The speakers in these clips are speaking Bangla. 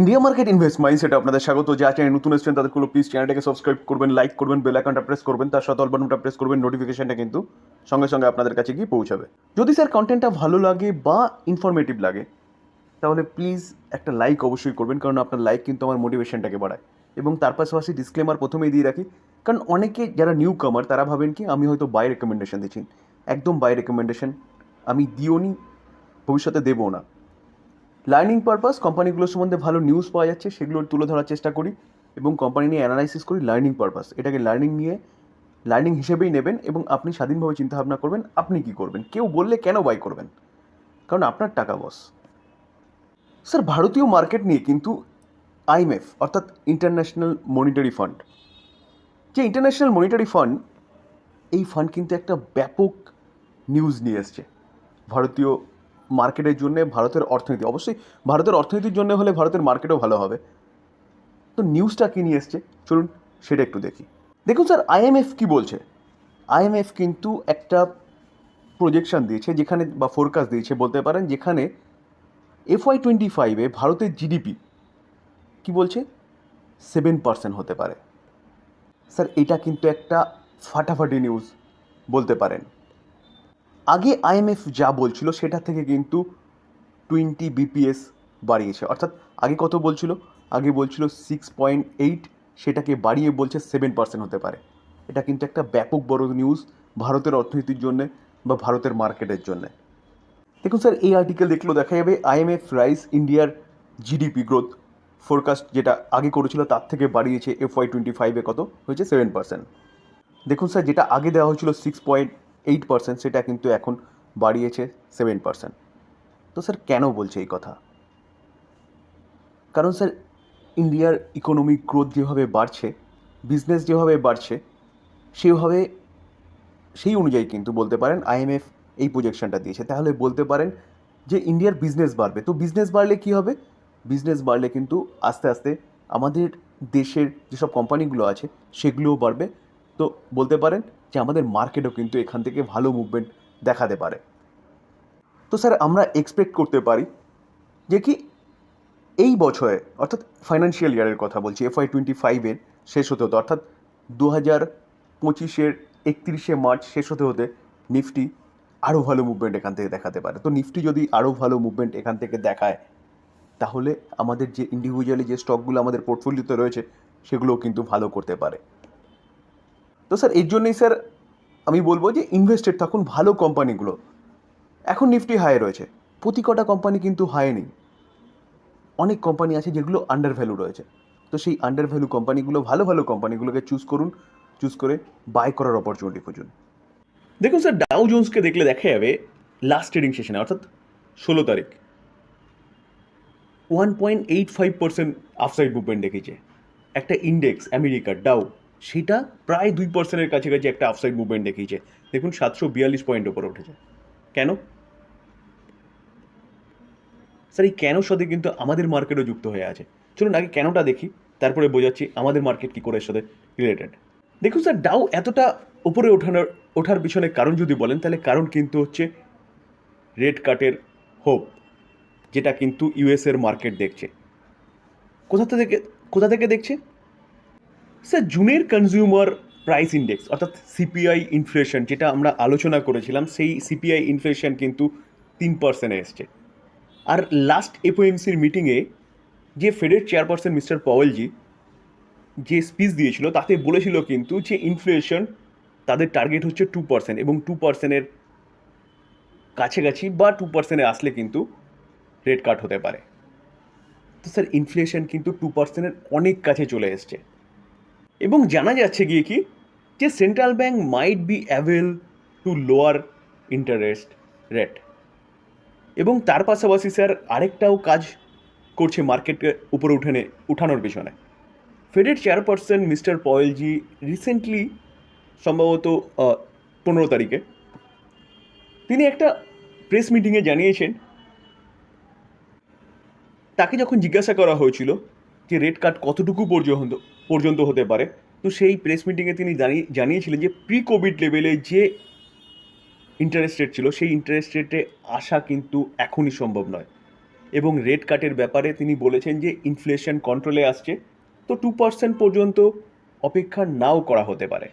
ইন্ডিয়া মার্কেট ইনভেস্ট মাইন্ডসেটে আপনাদের স্বাগত। যা চ্যানেল নতুন এসেছেন তাদেরগুলো প্লিজ চ্যানেলটাকে সাবস্ক্রাইব করবেন লাইক করবেন বেল আইকনটা প্রেস করবেন, তার সাথে অল বাটনটা প্রেস করবেন নোটিফিকেশনটা কিন্তু সঙ্গে সঙ্গে আপনাদের কাছে গিয়ে পৌঁছাবে। যদি স্যার কন্টেন্টটা ভালো লাগে বা ইনফরমেটিভ লাগে, তাহলে প্লিজ একটা লাইক অবশ্যই করবেন, কারণ আপনার লাইক কিন্তু আমার মোটিভেশনটাকে বাড়ায়। এবং তার পাশাপাশি ডিসক্লেমার প্রথমেই দিয়ে রাখি, কারণ অনেকে যারা নিউ কামার তারা ভাবেন কি, আমি হয়তো বাই রেকমেন্ডেশন দিচ্ছি। একদম বাই রেকমেন্ডেশন আমি দিও নি ভবিষ্যতে দেবো না। লার্নিং পারপাস কোম্পানিগুলোর সম্বন্ধে ভালো নিউজ পাওয়া যাচ্ছে, সেগুলো তুলে ধরার চেষ্টা করি এবং কোম্পানি নিয়ে অ্যানালাইসিস করি লার্নিং পারপাস এটাকে লার্নিং নিয়ে লার্নিং হিসেবেই নেবেন এবং আপনি স্বাধীনভাবে চিন্তাভাবনা করবেন, আপনি কি করবেন? কেউ বললে কেন বাই করবেন? কারণ আপনার টাকা বস স্যার ভারতীয় মার্কেট নিয়ে কিন্তু আইএমএফ অর্থাৎ ইন্টারন্যাশনাল মনিটারি ফান্ড যে ইন্টারন্যাশনাল মনিটারি ফান্ড এই ফান্ড কিন্তু একটা ব্যাপক নিউজ নিয়ে এসছে। ভারতীয় মার্কেটের জন্য ভারতের অর্থনীতি। অবশ্যই ভারতের অর্থনীতির জন্য হলে ভারতের মার্কেটও ভালো হবে। তো নিউজটা কী নিয়ে এসছে? চলুন সেটা একটু দেখি। দেখুন স্যার আইএমএফ কী বলছে? আইএমএফ কিন্তু একটা প্রজেকশন দিয়েছে যেখানে বা ফোরকাস্ট দিয়েছে, বলতে পারেন যেখানে এফওয়াই টোয়েন্টি ফাইভে ভারতের জিডিপি কি বলছে? সেভেন পার্সেন্ট হতে পারে। স্যার, এটা কিন্তু একটা ফাটাফাটি নিউজ বলতে পারেন। আগে আইএমএফ যা বলছিল সেটা থেকে কিন্তু টোয়েন্টি বিপিএস বাড়িয়েছে। অর্থাৎ আগে কত বলছিল? আগে বলছিল সিক্স পয়েন্ট এইট সেটাকে বাড়িয়ে বলছে সেভেন পার্সেন্ট হতে পারে। এটা কিন্তু একটা ব্যাপক বড় নিউজ ভারতের অর্থনীতির জন্যে বা ভারতের মার্কেটের জন্যে। দেখুন স্যার এই আর্টিকেল দেখলেও দেখা যাবে আইএমএফ রাইস ইন্ডিয়ার জিডিপি গ্রোথ ফোরকাস্ট যেটা আগে করেছিল তার থেকে বাড়িয়েছে এফ ওয়াই টোয়েন্টি ফাইভে কত? হয়েছে সেভেন পার্সেন্ট দেখুন স্যার যেটা আগে দেওয়া হয়েছিল সিক্স পয়েন্ট এইট পার্সেন্ট সেটা কিন্তু এখন বাড়িয়েছে সেভেন পার্সেন্ট তো স্যার, কেন বলছে এই কথা? কারণ স্যার, ইন্ডিয়ার ইকোনমিক গ্রোথ যেভাবে বাড়ছে বিজনেস যেভাবে বাড়ছে, সেভাবে, সেই অনুযায়ী কিন্তু বলতে পারেন আইএমএফ এই প্রজেকশনটা দিয়েছে। তাহলে বলতে পারেন যে ইন্ডিয়ার বিজনেস বাড়বে। তো বিজনেস বাড়লে কী হবে? বিজনেস বাড়লে কিন্তু আস্তে আস্তে আমাদের দেশের যেসব কোম্পানিগুলো আছে, সেগুলোও বাড়বে। তো বলতে পারেন যে আমাদের মার্কেটও কিন্তু এখান থেকে ভালো মুভমেন্ট দেখাতে পারে। তো স্যার আমরা এক্সপেক্ট করতে পারি যে কি এই বছরে, অর্থাৎ ফাইন্যান্সিয়াল ইয়ারের কথা বলছি এফআই টোয়েন্টি ফাইভের শেষ হতে হতে, অর্থাৎ দু হাজার পঁচিশের একত্রিশে মার্চ শেষ হতে হতে নিফটি আরও ভালো মুভমেন্ট এখান থেকে দেখাতে পারে। তো নিফটি যদি আরও ভালো মুভমেন্ট এখান থেকে দেখায়, তাহলে আমাদের যে ইন্ডিভিজুয়ালি যে স্টকগুলো আমাদের পোর্টফোলিওতে রয়েছে, সেগুলোও কিন্তু ভালো করতে পারে। তো স্যার, এর জন্যই স্যার আমি বলব যে ইনভেস্টেড থাকুন ভালো কোম্পানিগুলো। এখন নিফটি হাই রয়েছে। প্রতি কটা কোম্পানি কিন্তু হাই নেই। অনেক কোম্পানি আছে যেগুলো আন্ডার ভ্যালু রয়েছে। তো সেই আন্ডার ভ্যালু কোম্পানিগুলো, ভালো ভালো কোম্পানিগুলোকে চুজ করুন চুজ করে বাই করার অপরচুনিটি খুঁজুন। দেখুন স্যার ডাউ জোন্সকে দেখলে দেখা যাবে লাস্ট ট্রেডিং সেশনে অর্থাৎ ষোলো তারিখ। One point eight five percent upside movement দেখেছে। একটা ইন্ডেক্স আমেরিকার ডাউ সেটা প্রায় দুই পার্সেন্টের কাছাকাছি একটা আফসাইড মুভমেন্ট দেখিয়েছে। দেখুন, সাতশো বিয়াল্লিশ পয়েন্ট ওপরে উঠেছে। কেন? স্যার, এই কেন সাথে কিন্তু আমাদের মার্কেটও যুক্ত হয়ে আছে। চলুন আগে কেনটা দেখি, তারপরে বোঝাচ্ছি আমাদের মার্কেট কী করে এর সাথে রিলেটেড দেখুন স্যার ডাউ এতটা উপরে ওঠানোর, ওঠার পিছনে কারণ যদি বলেন, তাহলে কারণ কিন্তু হচ্ছে রেড কাটের হোপ যেটা কিন্তু ইউএসের মার্কেট দেখছে। কোথা থেকে কোথা থেকে দেখছে? স্যার, জুনের কনজিউমার প্রাইস ইন্ডেক্স অর্থাৎ সিপিআই ইনফ্লেশন যেটা আমরা আলোচনা করেছিলাম, সেই সিপিআই ইনফ্লেশন কিন্তু তিন পার্সেন্টে এসছে। আর লাস্ট এফওএমসির মিটিংয়ে যে ফেডের চেয়ারপারসন মিস্টার পওয়েলজি যে স্পিচ দিয়েছিল, তাতে বলেছিল কিন্তু যে ইনফ্লেশন তাদের টার্গেট হচ্ছে টু পার্সেন্ট এবং টু পার্সেন্টের কাছাকাছি বা টু পার্সেন্টে আসলে কিন্তু রেট কাট হতে পারে। তো স্যার ইনফ্লেশন কিন্তু টু পার্সেন্টের অনেক কাছে চলে এসছে। এবং জানা যাচ্ছে গিয়ে কি, যে central bank might be able to lower interest rate এবং তার পাশাপাশি স্যার আরেকটাও কাজ করছে মার্কেটকে উপরে উঠানে, উঠানোর পিছনে। ফেডের চেয়ারপারসন মিস্টার পয়েলজি রিসেন্টলি সম্ভবত পনেরো তারিখে তিনি একটা প্রেস মিটিংয়ে জানিয়েছেন। তাকে যখন জিজ্ঞাসা করা হয়েছিল যে রেট কাট কতটুকু পর্যন্ত পর্যন্ত হতে পারে, তো সেই প্রেস মিটিংয়ে তিনি জানিয়ে জানিয়েছিলেন যে প্রি কোভিড লেভেলে যে ইন্টারেস্ট রেট ছিল, সেই ইন্টারেস্ট রেটে আসা কিন্তু এখনই সম্ভব নয়। এবং রেট কাটের ব্যাপারে তিনি বলেছেন যে ইনফ্লেশন কন্ট্রোলে আসছে, তো টু পার্সেন্ট পর্যন্ত অপেক্ষা নাও করা হতে পারে।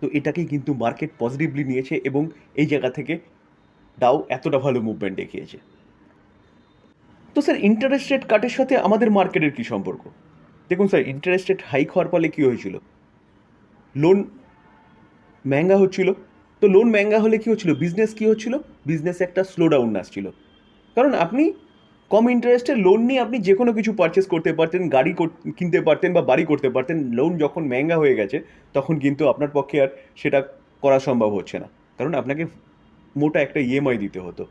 তো এটাকেই কিন্তু মার্কেট পজিটিভলি নিয়েছে এবং এই জায়গা থেকে ডাও এতটা ভালো মুভমেন্ট দেখিয়েছে। তো স্যার ইন্টারেস্ট রেট কাটের সাথে আমাদের মার্কেটের কী সম্পর্ক? দেখুন স্যার ইন্টারেস্ট রেট হাইক হওয়ার ফলে কী হয়েছিল? লোন ম্যাঙ্গা হচ্ছিল। তো লোন ম্যাঙ্গা হলে কী হচ্ছিল? বিজনেস কী হচ্ছিল? বিজনেসে একটা স্লো ডাউন আসছিল। কারণ আপনি কম ইন্টারেস্টে লোন নিয়ে আপনি যে কোনো কিছু পারচেস করতে পারতেন, গাড়ি কিনতে পারতেন বা বাড়ি করতে পারতেন লোন যখন ম্যাঙ্গা হয়ে গেছে, তখন কিন্তু আপনার পক্ষে আর সেটা করা সম্ভব হচ্ছে না। কারণ আপনাকে মোটা একটা ইএমআই দিতে হতো।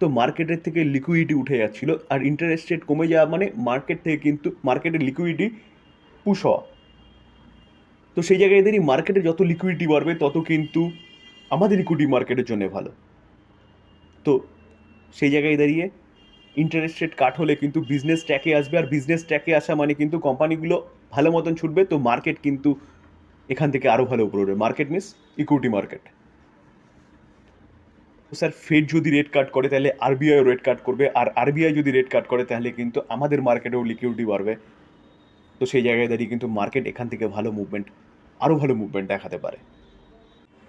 তো মার্কেটের থেকে লিকুইডিটি উঠে যাচ্ছিল আর ইন্টারেস্ট রেট কমে যাওয়া মানে মার্কেট থেকে কিন্তু মার্কেটের লিকুইডিটি পুশ হওয়া। তো সেই জায়গায় এদেরই মার্কেটে যত লিকুইডিটি বাড়বে, তত কিন্তু আমাদের ইকুইটি মার্কেটের জন্য ভালো। তো সেই জায়গায় দাঁড়িয়ে ইন্টারেস্ট রেট কাট হলে কিন্তু বিজনেস ট্র্যাকে আসবে আর বিজনেস ট্র্যাকে আসা মানে কিন্তু কোম্পানিগুলো ভালো মতন ছুটবে, তো মার্কেট কিন্তু এখান থেকে আরও ভালো উপরে মার্কেট মিস ইকুইটি মার্কেট স্যার ফেড যদি রেট কাট করে, তাহলে আরবিআইও রেট কাট করবে। আর আরবিআই যদি রেট কাট করে, তাহলে কিন্তু আমাদের মার্কেটেও লিকুইডিটি বাড়বে। তো সেই জায়গায় দাঁড়িয়ে কিন্তু মার্কেট এখান থেকে ভালো মুভমেন্ট আরও ভালো মুভমেন্ট দেখাতে পারে।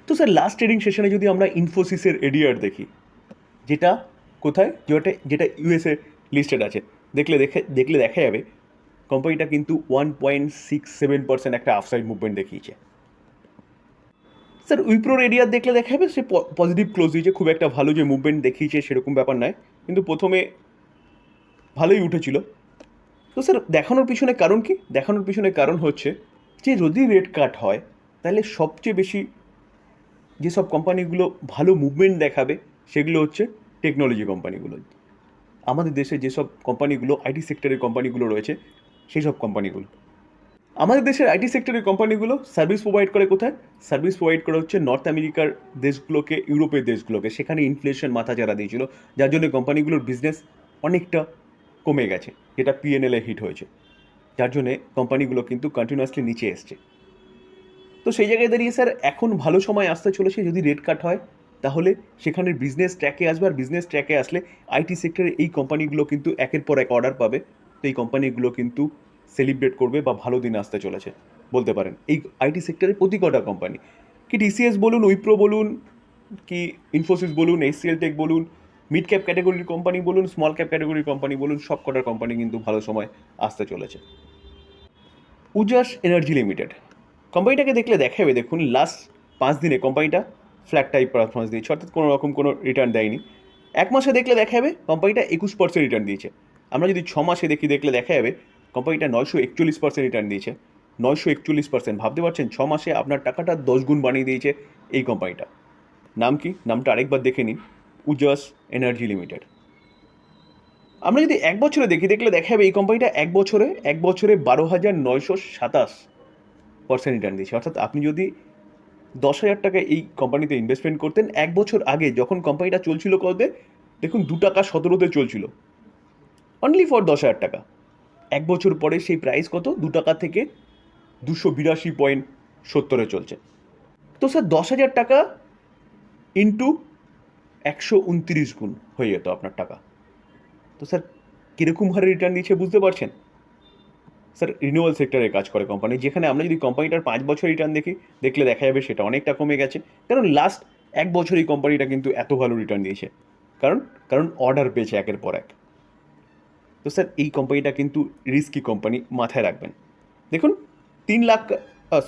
তো স্যার লাস্ট ট্রেডিং সেশনে যদি আমরা ইনফোসিসের এডিআর দেখি, যেটা কোথায়? যেটা যেটা ইউএসএ লিস্টেড আছে। দেখলে দেখে, দেখলে দেখা যাবে কোম্পানিটা কিন্তু one point six seven percent একটা আফসাইড মুভমেন্ট দেখিয়েছে। স্যার, উইপ্রোর এরিয়া দেখলে দেখা যাবে সে পজিটিভ ক্লোজ দিয়েছে, খুব একটা ভালো যে মুভমেন্ট দেখিয়েছে সেরকম ব্যাপার নয়, কিন্তু প্রথমে ভালোই উঠেছিল। তো স্যার, দেখানোর পিছনে কারণ কি? দেখানোর পিছনে কারণ হচ্ছে যে যদি রেট কাট হয়, তাহলে সবচেয়ে বেশি যেসব কোম্পানিগুলো ভালো মুভমেন্ট দেখাবে, সেগুলো হচ্ছে টেকনোলজি কোম্পানিগুলো আমাদের দেশে যেসব কোম্পানিগুলো আইটি সেক্টরের কোম্পানিগুলো রয়েছে, সেই সব কোম্পানিগুলো আমাদের দেশের আইটি সেক্টরের কোম্পানিগুলো সার্ভিস প্রোভাইড করে কোথায়? সার্ভিস প্রোভাইড করে হচ্ছে নর্থ আমেরিকার দেশগুলোকে, ইউরোপের দেশগুলোকে। সেখানে ইনফ্লেশন মাথা চারা দিয়েছিল, যার জন্য কোম্পানিগুলোর বিজনেস অনেকটা কমে গেছে। যেটা পিএনএলে হিট হয়েছে। যার জন্যে কোম্পানিগুলো কিন্তু কন্টিনিউয়াসলি নিচে এসছে। তো সেই জায়গায় দাঁড়িয়ে স্যার এখন ভালো সময় আসতে চলেছে। যদি রেট কাট হয়, তাহলে সেখানের বিজনেস ট্র্যাকে আসবে। আর বিজনেস ট্র্যাকে আসলে আইটি সেক্টরে এই কোম্পানিগুলো কিন্তু একের পর এক অর্ডার পাবে। তো এই কোম্পানিগুলো কিন্তু সেলিব্রেট করবে বা ভালো দিন আসতে চলেছে, বলতে পারেন। এই আইটি সেক্টরের প্রতি কটা কোম্পানি কি টিসিএস বলুন উইপ্রো বলুন, কি ইনফোসিস বলুন এইচসিএল টেক বলুন মিড ক্যাপ ক্যাটাগরির কোম্পানি বলুন স্মল ক্যাপ ক্যাটাগরির কোম্পানি বলুন, সব কটার কোম্পানি কিন্তু ভালো সময় আসতে চলেছে। উজাস এনার্জি লিমিটেড কোম্পানিটাকে দেখলে দেখাবে, দেখুন লাস্ট পাঁচ দিনে কোম্পানিটা ফ্ল্যাট টাইপ পারফরমেন্স দিয়েছে, অর্থাৎ কোনো রকম কোনো রিটার্ন দেয়নি। এক মাসে দেখলে দেখা যাবে কোম্পানিটা একুশ পার্সেন্ট রিটার্ন দিয়েছে। আমরা যদি ছ মাসে দেখি, দেখলে দেখা যাবে কোম্পানিটা নয়শো একচল্লিশ পার্সেন্ট রিটার্ন দিয়েছে। নয়শো একচল্লিশ পার্সেন্ট ভাবতে পারছেন, ছ মাসে আপনার টাকাটা দশ গুণ বানিয়ে দিয়েছে এই কোম্পানিটা। নাম কি? নামটা আরেকবার দেখে নিন। উজাস এনার্জি লিমিটেড আমরা যদি এক বছরে দেখি, দেখলে দেখা যাবে এই কোম্পানিটা এক বছরে এক বছরে বারো হাজার নয়শো সাতাশ পার্সেন্ট রিটার্ন দিয়েছে। অর্থাৎ আপনি যদি দশ হাজার টাকা এই কোম্পানিতে ইনভেস্টমেন্ট করতেন, এক বছর আগে যখন কোম্পানিটা চলছিল কতে দেখুন দু টাকা সতেরোতে চলছিল। অনলি ফর দশ হাজার টাকা। এক বছর পরে সেই প্রাইস কত? দু টাকা থেকে দুশো বিরাশি পয়েন্ট সত্তরে চলছে। তো স্যার দশ হাজার টাকা ইন্টু একশো উনত্রিশ গুণ হয়ে যেত আপনার টাকা। তো স্যার কীরকম হারে রিটার্ন দিচ্ছে বুঝতে পারছেন? স্যার রিনিউয়াল সেক্টরে কাজ করে কোম্পানি যেখানে আমরা যদি কোম্পানিটার পাঁচ বছর রিটার্ন দেখি, দেখলে দেখা যাবে সেটা অনেকটা কমে গেছে। কারণ লাস্ট এক বছর এই কোম্পানিটা কিন্তু এত ভালো রিটার্ন দিয়েছে। কারণ কারণ অর্ডার পেয়েছে একের পর এক। তো স্যার, এই কোম্পানিটা কিন্তু রিস্কি কোম্পানি মাথায় রাখবেন। দেখুন, তিন লাখ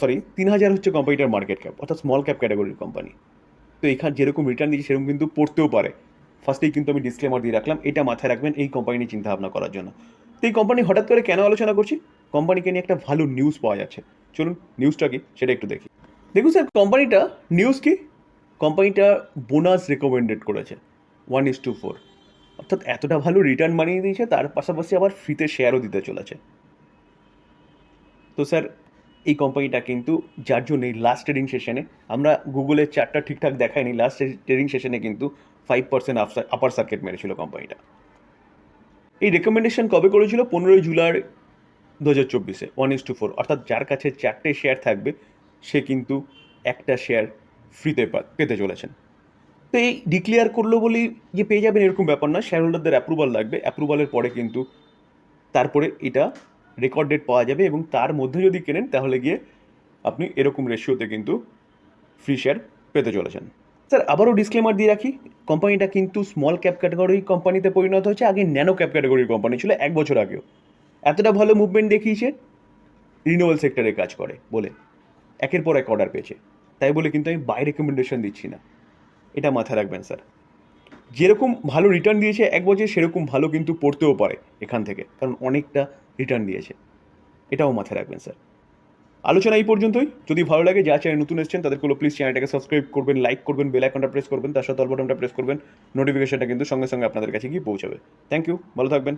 সরি তিন হাজার হচ্ছে কোম্পানিটার মার্কেট ক্যাপ অর্থাৎ স্মল ক্যাপ ক্যাটাগরির কোম্পানি তো এখানে, যেরকম রিটার্ন দিয়েছে, সেরকম কিন্তু পড়তেও পারে। ফার্স্টেই কিন্তু আমি ডিসক্লেমার দিয়ে রাখলাম, এটা মাথায় রাখবেন এই কোম্পানি নিয়ে চিন্তা ভাবনা করার জন্য। তো এই কোম্পানি হঠাৎ করে কেন আলোচনা করছি? কোম্পানিকে নিয়ে একটা ভালো নিউজ পাওয়া যাচ্ছে। চলুন নিউজটা কি, সেটা একটু দেখি। দেখুন স্যার কোম্পানিটা নিউজ কি? কোম্পানিটা বোনাস রেকমেন্ডেড করেছে ওয়ান ইস টু ফোর অর্থাৎ এতটা ভালো রিটার্ন বানিয়ে দিয়েছে, তার পাশাপাশি আবার ফ্রিতে শেয়ারও দিতে চলেছে। তো স্যার এই কোম্পানিটা কিন্তু যার জন্য লাস্ট ট্রেডিং সেশনে আমরা গুগলের চারটা ঠিকঠাক দেখাইনি লাস্ট ট্রেডিং সেশনে কিন্তু ফাইভ পার্সেন্ট আপার সার্কিট মেরেছিল কোম্পানিটা এই রেকমেন্ডেশন কবে করেছিল? পনেরোই জুলাই দু হাজার চব্বিশে ওয়ান ইস টু ফোর অর্থাৎ যার কাছে চারটে শেয়ার থাকবে, সে কিন্তু একটা শেয়ার ফ্রিতে পেতে চলেছেন। পেয়ে ডিক্লেয়ার করল বলেই যে পেয়ে যাবেন এরকম ব্যাপার না। শেয়ার হোল্ডারদের অ্যাপ্রুভাল লাগবে অ্যাপ্রুভালের পরে কিন্তু তারপরে এটা রেকর্ড ডেট পাওয়া যাবে এবং তার মধ্যে যদি কেনেন, তাহলে গিয়ে আপনি এরকম রেশিওতে কিন্তু ফ্রি শেয়ার পেতে চলেছেন। স্যার আবারও ডিসক্লেমার দিয়ে রাখি কোম্পানিটা কিন্তু স্মল ক্যাপ ক্যাটাগরি কোম্পানিতে পরিণত হয়েছে, আগে ন্যানো ক্যাপ ক্যাটাগরির কোম্পানি ছিল এক বছর আগেও। এতটা ভালো মুভমেন্ট দেখিয়েছে রিনিউয়াল সেক্টরে কাজ করে বলে। একের পর এক অর্ডার পেয়েছে। তাই বলে কিন্তু আমি বাই রেকমেন্ডেশন দিচ্ছি না। এটা মাথায় রাখবেন, স্যার। যেরকম ভালো রিটার্ন দিয়েছে, এক বছর সেরকম ভালো কিন্তু পড়তেও পারে এখান থেকে, কারণ অনেকটা রিটার্ন দিয়েছে। এটাও মাথায় রাখবেন, স্যার। আলোচনা এই পর্যন্তই। যদি ভালো লাগে যা চ্যানেল নতুন এসেছেন তাদেরগুলো প্লিজ চ্যানেলটাকে সাবস্ক্রাইব করবেন লাইক করবেন বেল আইকনটা প্রেস করবেন, তার সাথে অল বাটনটা প্রেস করবেন। নোটিফিকেশনটা কিন্তু সঙ্গে সঙ্গে আপনাদের কাছে গিয়ে পৌঁছাবে। থ্যাংক ইউ ভালো থাকবেন।